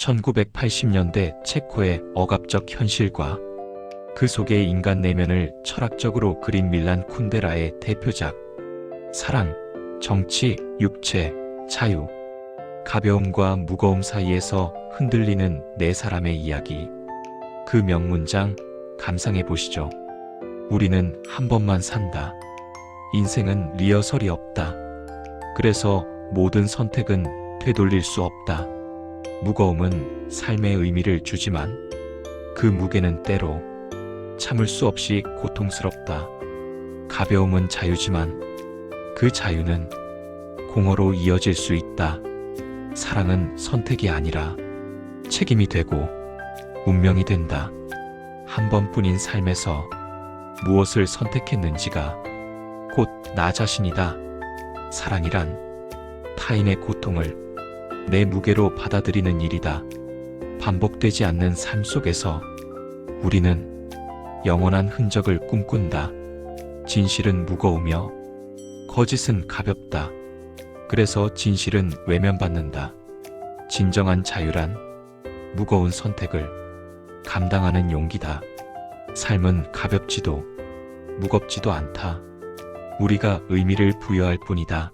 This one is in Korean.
1980년대 체코의 억압적 현실과 그 속의 인간 내면을 철학적으로 그린 밀란 쿤데라의 대표작 사랑, 정치, 육체, 자유 가벼움과 무거움 사이에서 흔들리는 네 사람의 이야기 그 명문장 감상해 보시죠. 우리는 한 번만 산다. 인생은 리허설이 없다. 그래서 모든 선택은 되돌릴 수 없다. 무거움은 삶의 의미를 주지만 그 무게는 때로 참을 수 없이 고통스럽다. 가벼움은 자유지만 그 자유는 공허로 이어질 수 있다. 사랑은 선택이 아니라 책임이 되고 운명이 된다. 한 번뿐인 삶에서 무엇을 선택했는지가 곧 나 자신이다. 사랑이란 타인의 고통을 내 무게로 받아들이는 일이다. 반복되지 않는 삶 속에서 우리는 영원한 흔적을 꿈꾼다. 진실은 무거우며 거짓은 가볍다. 그래서 진실은 외면받는다. 진정한 자유란 무거운 선택을 감당하는 용기다. 삶은 가볍지도 무겁지도 않다. 우리가 의미를 부여할 뿐이다.